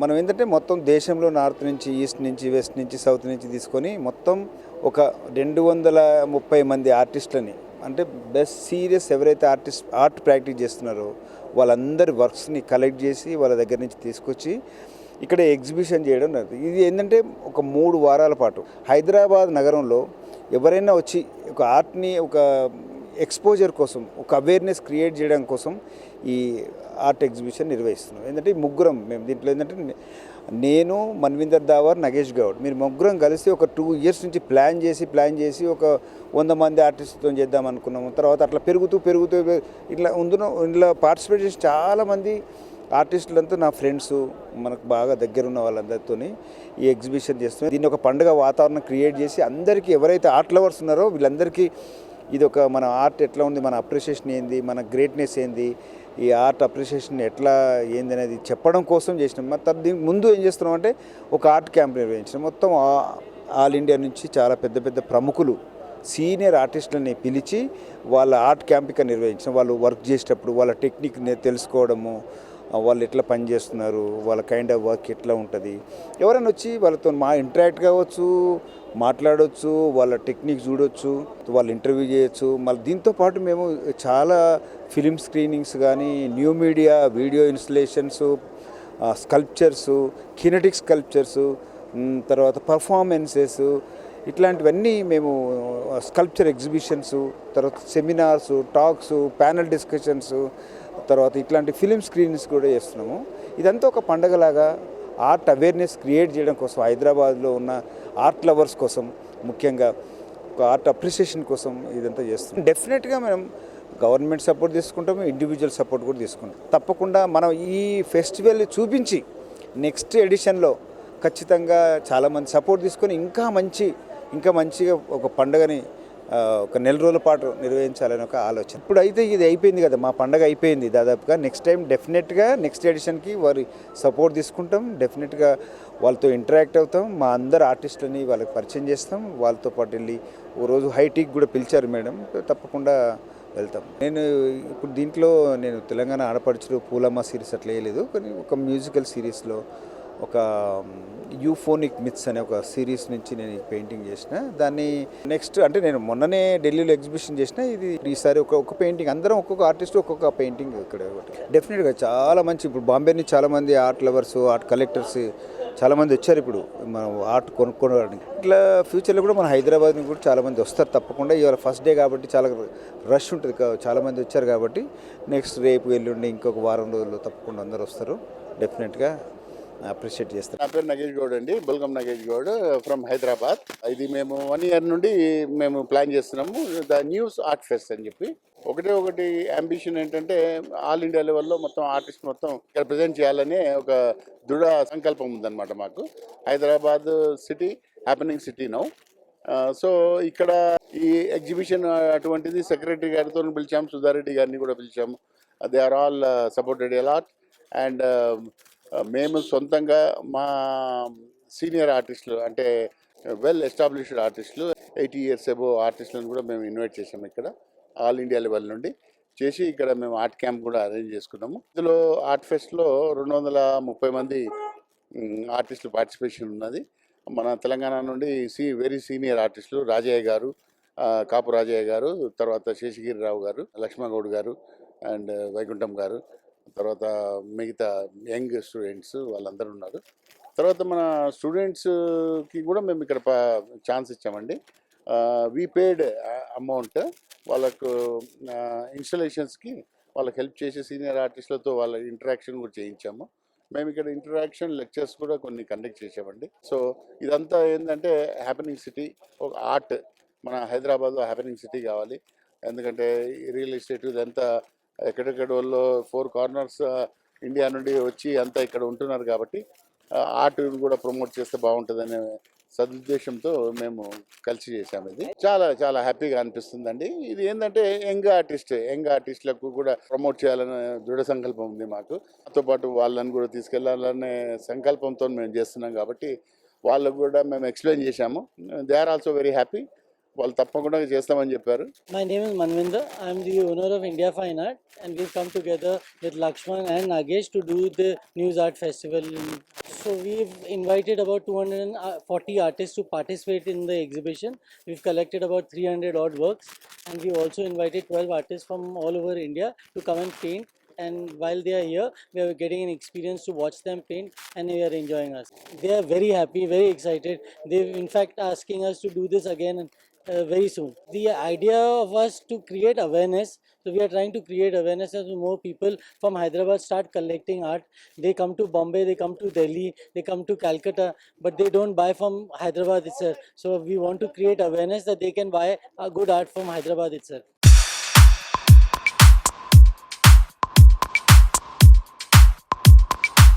మనం ఏంటంటే మొత్తం దేశంలో నార్త్ నుంచి ఈస్ట్ నుంచి వెస్ట్ నుంచి సౌత్ నుంచి తీసుకొని మొత్తం ఒక రెండు వందల ముప్పై మంది ఆర్టిస్టులని అంటే బెస్ట్ సీరియస్ ఎవరైతే ఆర్టిస్ట్ ఆర్ట్ ప్రాక్టీస్ చేస్తున్నారో వాళ్ళందరి వర్క్స్ని కలెక్ట్ చేసి వాళ్ళ దగ్గర నుంచి తీసుకొచ్చి ఇక్కడ ఎగ్జిబిషన్ చేయడం జరుగుతుంది. ఇది ఏంటంటే ఒక మూడు వారాల పాటు హైదరాబాద్ నగరంలో ఎవరైనా వచ్చి ఒక ఆర్ట్ని ఒక ఎక్స్పోజర్ కోసం ఒక అవేర్నెస్ క్రియేట్ చేయడం కోసం ఈ ఆర్ట్ ఎగ్జిబిషన్ నిర్వహిస్తున్నాం. ఏంటంటే ముగ్గురం మేము దీంట్లో ఏంటంటే నేను మన్విందర్ దావర్ నగేష్ గౌడ్. మీరు ముగ్గురం కలిసి ఒక టూ ఇయర్స్ నుంచి ప్లాన్ చేసి ప్లాన్ చేసి ఒక వంద మంది ఆర్టిస్ట్తో చేద్దాం అనుకున్నాము. తర్వాత అట్లా పెరుగుతూ పెరుగుతూ ఇట్లా ఉందున ఇందులో పార్టిసిపేట్ చేసి చాలామంది ఆర్టిస్టులంతా నా ఫ్రెండ్స్ మనకు బాగా దగ్గర ఉన్న వాళ్ళందరితో ఈ ఎగ్జిబిషన్ చేస్తున్నాం. దీన్ని ఒక పండుగ వాతావరణం క్రియేట్ చేసి అందరికీ ఎవరైతే ఆర్ట్ లవర్స్ ఉన్నారో వీళ్ళందరికీ ఇది ఒక మన ఆర్ట్ ఎట్లా ఉంది మన అప్రిషియేషన్ ఏంది మన గ్రేట్నెస్ ఏంది ఈ ఆర్ట్ అప్రిషియేషన్ ఎట్లా ఏంది అనేది చెప్పడం కోసం చేసినాం. మరి తర్వాత దీనికి ముందు ఏం చేస్తున్నాం అంటే ఒక ఆర్ట్ క్యాంప్ నిర్వహించినాం. మొత్తం ఆల్ ఇండియా నుంచి చాలా పెద్ద పెద్ద ప్రముఖులు సీనియర్ ఆర్టిస్టులని పిలిచి వాళ్ళ ఆర్ట్ క్యాంప్ ఇక నిర్వహించిన. వాళ్ళు వర్క్ చేసేటప్పుడు వాళ్ళ టెక్నిక్ తెలుసుకోవడము వాళ్ళు ఎట్లా పనిచేస్తున్నారు వాళ్ళ కైండ్ ఆఫ్ వర్క్ ఎట్లా ఉంటుంది. ఎవరైనా వచ్చి వాళ్ళతో మా ఇంటరాక్ట్ కావచ్చు మాట్లాడవచ్చు వాళ్ళ టెక్నిక్ చూడొచ్చు వాళ్ళు ఇంటర్వ్యూ చేయొచ్చు. మళ్ళీ దీంతో పాటు మేము చాలా ఫిలిం స్క్రీనింగ్స్ కానీ new media video installations sculptures kinetic sculptures తర్వాత పర్ఫార్మెన్సెస్ ఇట్లాంటివన్నీ మేము స్కల్ప్చర్ ఎగ్జిబిషన్స్ తర్వాత సెమినార్సు టాక్స్ ప్యానల్ డిస్కషన్స్ తర్వాత ఇట్లాంటి ఫిలిం స్క్రీన్స్ కూడా చేస్తున్నాము. ఇదంతా ఒక పండగలాగా ఆర్ట్ అవేర్నెస్ క్రియేట్ చేయడం కోసం హైదరాబాద్లో ఉన్న ఆర్ట్ లవర్స్ కోసం ముఖ్యంగా ఒక ఆర్ట్ అప్రిసియేషన్ కోసం ఇదంతా చేస్తున్నాం. డెఫినెట్గా మనం గవర్నమెంట్ సపోర్ట్ తీసుకుంటాము ఇండివిజువల్ సపోర్ట్ కూడా తీసుకుంటాం. తప్పకుండా మనం ఈ ఫెస్టివల్ చూపించి నెక్స్ట్ ఎడిషన్లో ఖచ్చితంగా చాలామంది సపోర్ట్ తీసుకొని ఇంకా మంచి ఇంకా మంచిగా ఒక పండుగని ఒక నెల రోజుల పాటు నిర్వహించాలని ఒక ఆలోచన. ఇప్పుడు అయితే ఇది అయిపోయింది కదా మా పండగ అయిపోయింది దాదాపుగా. నెక్స్ట్ టైం డెఫినెట్గా నెక్స్ట్ ఎడిషన్కి వారి సపోర్ట్ తీసుకుంటాం. డెఫినెట్గా వాళ్ళతో ఇంటరాక్ట్ అవుతాం. మా అందరు ఆర్టిస్టులని వాళ్ళకి పరిచయం చేస్తాం. వాళ్ళతో పాటు వెళ్ళి ఓ రోజు హైటీకి కూడా పిలిచారు మేడం. తప్పకుండా వెళ్తాం. నేను ఇప్పుడు దీంట్లో నేను తెలంగాణ ఆడపడుచులు పూలమ్మ సిరీస్ అట్లా వేయలేదు కానీ ఒక మ్యూజికల్ సిరీస్లో ఒక యూఫోనిక్ మిత్స్ అనే ఒక సిరీస్ నుంచి నేను ఈ పెయింటింగ్ చేసిన. దాన్ని నెక్స్ట్ అంటే నేను మొన్ననే ఢిల్లీలో ఎగ్జిబిషన్ చేసిన. ఇది ఈసారి ఒక ఒక పెయింటింగ్. అందరం ఒక్కొక్క ఆర్టిస్ట్ ఒక్కొక్క పెయింటింగ్ ఇక్కడ డెఫినెట్గా చాలా మంచి ఇప్పుడు బాంబే నుంచి చాలామంది ఆర్ట్ లవర్స్ ఆర్ట్ కలెక్టర్స్ చాలామంది వచ్చారు ఇప్పుడు మనం ఆర్ట్ కొనుక్కోవడానికి. ఇట్లా ఫ్యూచర్లో కూడా మన హైదరాబాద్ నుంచి కూడా చాలామంది వస్తారు తప్పకుండా. ఇవాళ ఫస్ట్ డే కాబట్టి చాలా రష్ ఉంటుంది చాలామంది వచ్చారు కాబట్టి. నెక్స్ట్ రేపు ఎల్లుండి ఇంకొక వారం రోజుల్లో తప్పకుండా అందరు వస్తారు. డెఫినెట్గా అప్రిషియేట్ చేస్తారు. నా పేరు నగేష్ గౌడ్ అండి. Bulgam Nagesh Goud uh, from Hyderabad. ఇది మేము వన్ ఇయర్ నుండి మేము ప్లాన్ చేస్తున్నాము. ద న్యూస్ ఆర్ట్ ఫెస్ట్ అని చెప్పి. ఒకటే ఒకటి అంబిషన్ ఏంటంటే ఆల్ ఇండియా లెవెల్లో మొత్తం ఆర్టిస్ట్ మొత్తం ఇక్కడ ప్రజెంట్ చేయాలనే ఒక దృఢ సంకల్పం ఉందన్నమాట మాకు. Hyderabad city happening city now so ఇక్కడ ఈ ఎగ్జిబిషన్ అటువంటిది సెక్రటరీ గారితో పిలిచాము సుధారెడ్డి గారిని కూడా పిలిచాము. They are all supported a lot and మేము సొంతంగా మా సీనియర్ ఆర్టిస్టులు అంటే వెల్ ఎస్టాబ్లిష్డ్ ఆర్టిస్టులు ఎయిటీ ఇయర్స్ ఎబో ఆర్టిస్టులను కూడా మేము ఇన్వైట్ చేసాము ఇక్కడ ఆల్ ఇండియా లెవెల్ నుండి. చేసి ఇక్కడ మేము ఆర్ట్ క్యాంప్ కూడా అరేంజ్ చేసుకున్నాము. ఇందులో ఆర్ట్ ఫెస్ట్లో రెండు వందల ముప్పై మంది ఆర్టిస్టులు పార్టిసిపేషన్ ఉన్నది. మన తెలంగాణ నుండి సీ వెరీ సీనియర్ ఆర్టిస్టులు రాజయ్య గారు కాపు రాజయ్య గారు తర్వాత శేషగిరిరావు గారు లక్ష్మణగౌడ్ గారు అండ్ వైకుంఠం గారు తర్వాత మిగతా యంగ్ స్టూడెంట్స్ వాళ్ళందరూ ఉన్నారు. తర్వాత మన స్టూడెంట్స్కి కూడా మేము ఇక్కడ ఛాన్స్ ఇచ్చామండి. వీ పేడ్ అమౌంట్ వాళ్ళకు ఇన్స్టలేషన్స్కి వాళ్ళకి హెల్ప్ చేసే సీనియర్ ఆర్టిస్టులతో వాళ్ళ ఇంటరాక్షన్ కూడా చేయించాము. మేము ఇక్కడ ఇంటరాక్షన్ లెక్చర్స్ కూడా కొన్ని కండక్ట్ చేసామండి. సో ఇదంతా ఏంటంటే హ్యాపెనింగ్ సిటీ ఒక ఆర్ట్ మన హైదరాబాద్లో హ్యాపెనింగ్ సిటీ కావాలి. ఎందుకంటే రియల్ ఎస్టేట్ ఇదంతా ఎక్కడెక్కడ వాళ్ళు ఫోర్ కార్నర్స్ ఇండియా నుండి వచ్చి అంతా ఇక్కడ ఉంటున్నారు కాబట్టి ఆర్ట్ కూడా ప్రమోట్ చేస్తే బాగుంటుందనే సదుద్దేశంతో మేము కలిసి చేసాము ఇది. చాలా చాలా హ్యాపీగా అనిపిస్తుందండి. ఇది ఏంటంటే యంగ్ ఆర్టిస్ట్ యంగ్ ఆర్టిస్టులకు కూడా ప్రమోట్ చేయాలనే దృఢ సంకల్పం ఉంది మాకు. దాంతో పాటు వాళ్ళని కూడా తీసుకెళ్ళాలనే సంకల్పంతో మేము చేస్తున్నాం కాబట్టి వాళ్ళకు కూడా మేము ఎక్స్ప్లెయిన్ చేశాము. They are also very happy వాళ్ళు తప్పకుండా చేస్తామని చెప్పారు My name is Manvinder. I am the owner of India Fine Art, and we've come together with Lakshman and Nagesh to do the News Art Festival in So we've invited about 240 artists to participate in the exhibition. We've collected about 300 odd works, and we also invited 12 artists from all over India to come and paint. And while they are here, we are getting an experience to watch them paint, and they are enjoying us. They are very happy, very excited. They've in fact asking us to do this again uh, very soon. The idea of us to create awareness. So we are trying to create awareness as more people from Hyderabad start collecting art. They come to Bombay, they come to Delhi, they come to Calcutta, but they don't buy from Hyderabad itself. So we want to create awareness that they can buy a good art from Hyderabad itself.